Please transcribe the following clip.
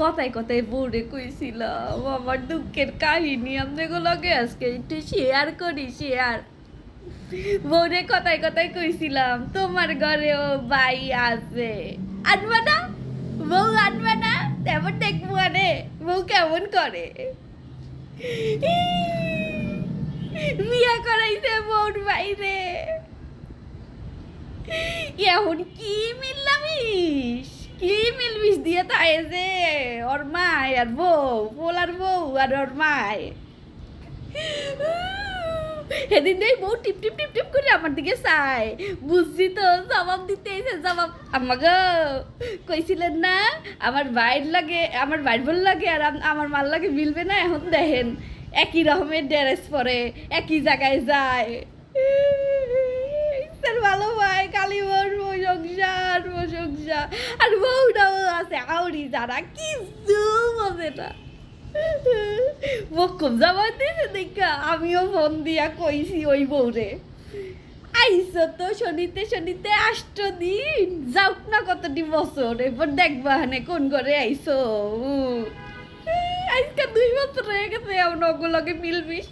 কথায় কথায় বউরে কইছিলাম, আমার দুঃখের কাহিনী আপনাকে লগে আজকে একটু শেয়ার করি শেয়ার বউরে কথায় কথায় কইছিলাম, তোমার ঘরেও ভাই আছে। আনবা না? বউ আনবা না? তেমন দেখব আরে বউ কেমন করে? বিয়া করাইছে বউর বাইরে। এখন কি মিললামিস কি দিয়ে তাই যে ওর মায় আর বউ পোলার বউ আর ওর মায় সেদিন দেই বউ টিপ টিপ টিপ টিপ করে আমার দিকে চাই বুঝছি তো, জবাব দিতে এসে জবাব। আমাকে কইছিলেন না, আমার বাইর লাগে, আমার বাইর বল লাগে আর আম- আমার মাল লাগে মিলবে না, এখন দেখেন, একই রকমের ড্রেস পরে, একই জায়গায় যায়। আর বউটাও আছে আউরি যারা কি দিয়েছে দেখা, আমিও ফোন দিয়া কইছি ওই বউরে আইসো তো শনিতে শনিতে আষ্ট দিন। যাওক না কতটি বছর এবার দেখবা হানে কোন করে আইসো আজকে দুই বছর হয়ে গেছে এমন ওগুলোকে মিলবিস